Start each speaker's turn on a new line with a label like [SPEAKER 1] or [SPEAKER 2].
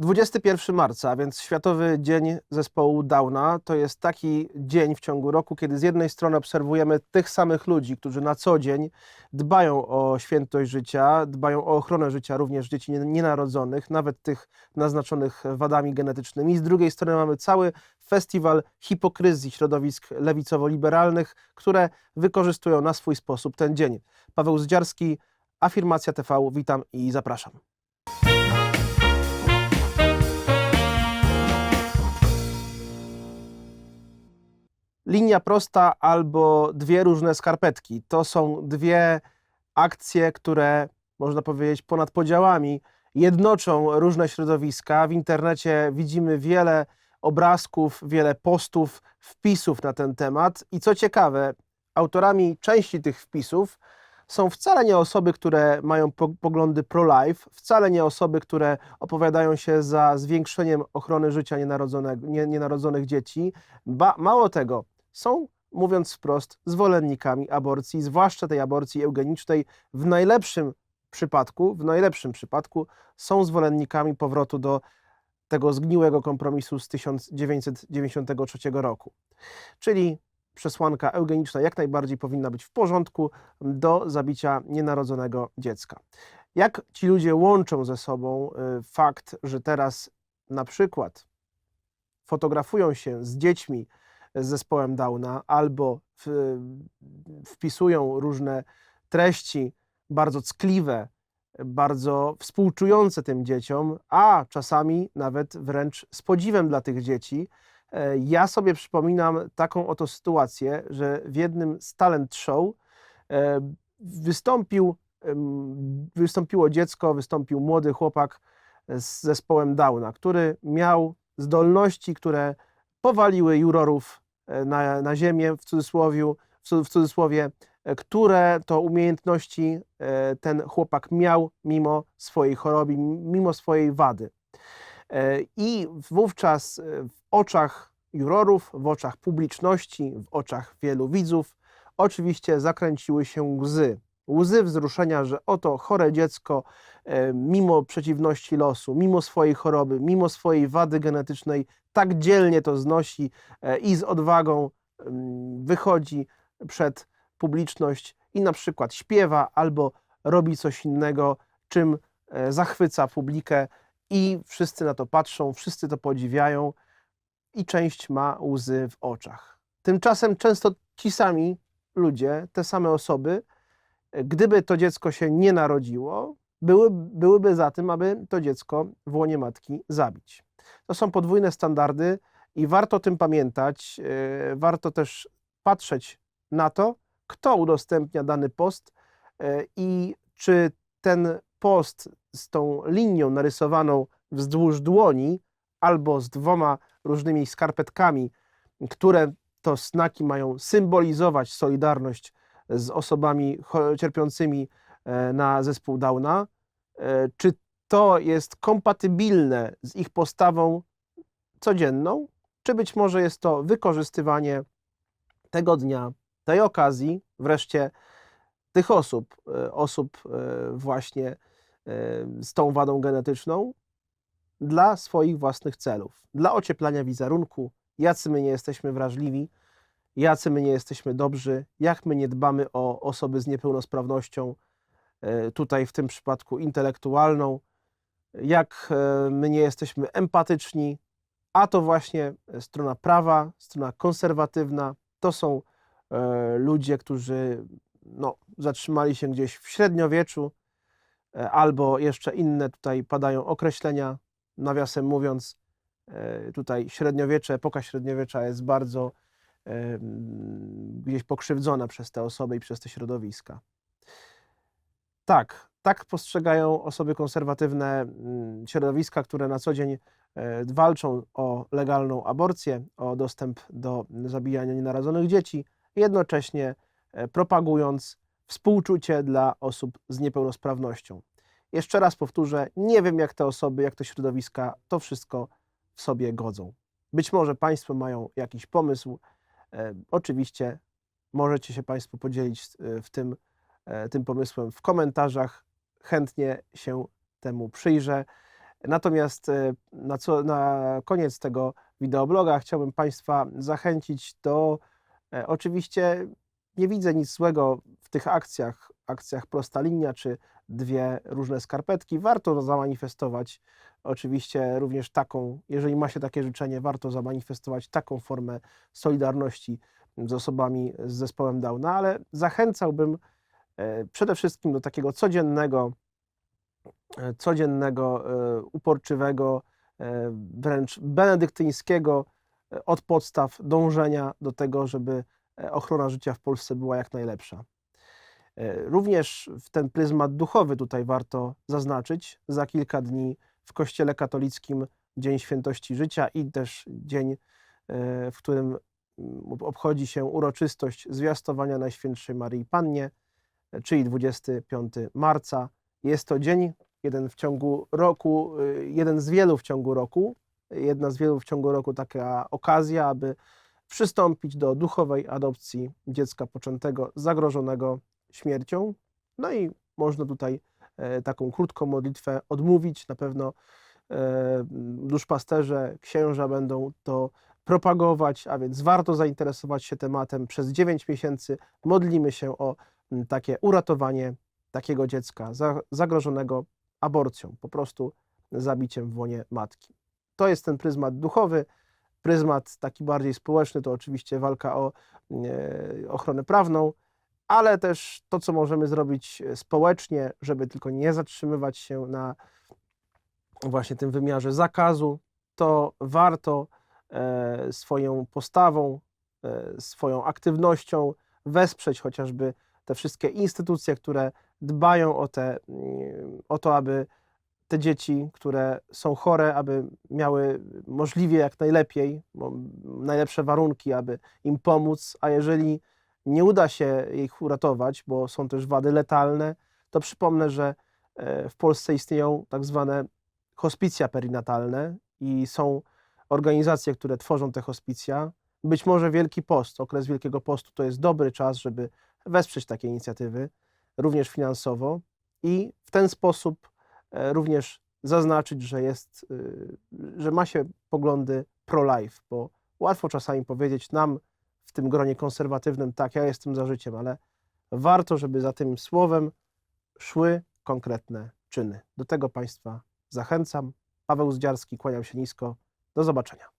[SPEAKER 1] 21 marca, a więc Światowy Dzień Zespołu Downa, to jest taki dzień w ciągu roku, kiedy z jednej strony obserwujemy tych samych ludzi, którzy na co dzień dbają o świętość życia, dbają o ochronę życia również dzieci nie- nienarodzonych, nawet tych naznaczonych wadami genetycznymi. Z drugiej strony mamy cały festiwal hipokryzji środowisk lewicowo-liberalnych, które wykorzystują na swój sposób ten dzień. Paweł Zdziarski, Afirmacja TV, witam i zapraszam. Linia prosta albo dwie różne skarpetki. To są dwie akcje, które można powiedzieć ponad podziałami jednoczą różne środowiska. W internecie widzimy wiele obrazków, wiele postów, wpisów na ten temat. I co ciekawe, autorami części tych wpisów są wcale nie osoby, które mają po- poglądy pro-life, wcale nie osoby, które opowiadają się za zwiększeniem ochrony życia nienarodzonych dzieci. Ba, mało tego, są, mówiąc wprost, zwolennikami aborcji, zwłaszcza tej aborcji eugenicznej. W najlepszym przypadku, w najlepszym przypadku są zwolennikami powrotu do tego zgniłego kompromisu z 1993 roku. Czyli przesłanka eugeniczna jak najbardziej powinna być w porządku do zabicia nienarodzonego dziecka. Jak ci ludzie łączą ze sobą y, fakt, że teraz na przykład fotografują się z dziećmi z zespołem Downa albo w, wpisują różne treści bardzo ckliwe, bardzo współczujące tym dzieciom, a czasami nawet wręcz z podziwem dla tych dzieci. E, Ja sobie przypominam taką oto sytuację, że w jednym z talent show e, wystąpił, wystąpiło dziecko, wystąpił młody chłopak z zespołem Downa, który miał zdolności, które powaliły jurorów na, na ziemię, w cudzysłowie, w cu- w cudzysłowie, e, które to umiejętności e, ten chłopak miał mimo swojej choroby, mimo swojej wady. E, I wówczas e, w oczach jurorów, w oczach publiczności, w oczach wielu widzów, oczywiście zakręciły się łzy. Łzy wzruszenia, że oto chore dziecko, e, mimo przeciwności losu, mimo swojej choroby, mimo swojej wady genetycznej, tak dzielnie to znosi e, i z odwagą mm, wychodzi przed publiczność i na przykład śpiewa albo robi coś innego, czym e, zachwyca publikę i wszyscy na to patrzą, wszyscy to podziwiają i część ma łzy w oczach. Tymczasem często ci sami ludzie, te same osoby, gdyby to dziecko się nie narodziło, były, byłyby za tym, aby to dziecko w łonie matki zabić. To są podwójne standardy i warto o tym pamiętać. e, Warto też patrzeć na to, kto udostępnia dany post e, i czy ten post z tą linią narysowaną wzdłuż dłoni albo z dwoma różnymi skarpetkami, które to znaki mają symbolizować solidarność z osobami cierpiącymi e, na zespół Downa, e, czy to jest kompatybilne z ich postawą codzienną, czy być może jest to wykorzystywanie tego dnia, tej okazji, wreszcie tych osób, e, osób właśnie z tą wadą genetyczną, dla swoich własnych celów, dla ocieplania wizerunku, jacy my nie jesteśmy wrażliwi, jacy my nie jesteśmy dobrzy, jak my nie dbamy o osoby z niepełnosprawnością, e, tutaj w tym przypadku intelektualną, jak e, my nie jesteśmy empatyczni, a to właśnie strona prawa, strona konserwatywna, to są e, ludzie, którzy no, zatrzymali się gdzieś w średniowieczu, albo jeszcze inne tutaj padają określenia, nawiasem mówiąc, tutaj średniowiecze, epoka średniowiecza jest bardzo gdzieś pokrzywdzona przez te osoby i przez te środowiska. Tak, tak postrzegają osoby konserwatywne mm, środowiska, które na co dzień e, walczą o legalną aborcję, o dostęp do zabijania nienarodzonych dzieci, jednocześnie e, propagując współczucie dla osób z niepełnosprawnością. Jeszcze raz powtórzę, nie wiem jak te osoby, jak te środowiska to wszystko w sobie godzą. Być może Państwo mają jakiś pomysł. E, oczywiście możecie się Państwo podzielić e, w tym, e, tym pomysłem w komentarzach. Chętnie się temu przyjrzę. Natomiast na, co, na koniec tego wideobloga chciałbym Państwa zachęcić do, oczywiście nie widzę nic złego w tych akcjach, akcjach prosta linia czy dwie różne skarpetki. Warto zamanifestować oczywiście również taką, jeżeli ma się takie życzenie, warto zamanifestować taką formę solidarności z osobami z zespołem Downa, ale zachęcałbym e, przede wszystkim do takiego codziennego, e, codziennego, e, uporczywego, wręcz benedyktyńskiego od podstaw dążenia do tego, żeby ochrona życia w Polsce była jak najlepsza. E, Również w ten pryzmat duchowy tutaj warto zaznaczyć. Za kilka dni w Kościele katolickim Dzień Świętości Życia i też dzień, e, w którym mm, obchodzi się uroczystość zwiastowania Najświętszej Maryi Pannie, e, czyli 25 marca. Jest to dzień, jeden w ciągu roku, jeden z wielu w ciągu roku, jedna z wielu w ciągu roku taka okazja, aby przystąpić do duchowej adopcji dziecka poczętego zagrożonego śmiercią. No i można tutaj e, taką krótką modlitwę odmówić. Na pewno e, duszpasterze, księża będą to propagować, a więc warto zainteresować się tematem. Przez 9 miesięcy modlimy się o takie uratowanie takiego dziecka za- zagrożonego aborcją, po prostu zabiciem w łonie matki. To jest ten pryzmat duchowy. Pryzmat taki bardziej społeczny to oczywiście walka o e, ochronę prawną, ale też to, co możemy zrobić e, społecznie, żeby tylko nie zatrzymywać się na właśnie tym wymiarze zakazu, to warto e, swoją postawą, e, swoją aktywnością wesprzeć chociażby te wszystkie instytucje, które dbają o, te, mm, o to, aby te dzieci, które są chore, aby miały możliwie jak najlepiej, najlepsze warunki, aby im pomóc, a jeżeli nie uda się ich uratować, bo są też wady letalne, to przypomnę, że e, w Polsce istnieją tak zwane hospicja perinatalne i są organizacje, które tworzą te hospicja. Być może Wielki Post, okres Wielkiego Postu to jest dobry czas, żeby wesprzeć takie inicjatywy, również finansowo i w ten sposób e, również zaznaczyć, że jest, y, że ma się poglądy pro-life, bo łatwo czasami powiedzieć nam w tym gronie konserwatywnym, tak, ja jestem za życiem, ale warto, żeby za tym słowem szły konkretne czyny. Do tego Państwa zachęcam. Paweł Zdziarski, kłaniam się nisko. Do zobaczenia.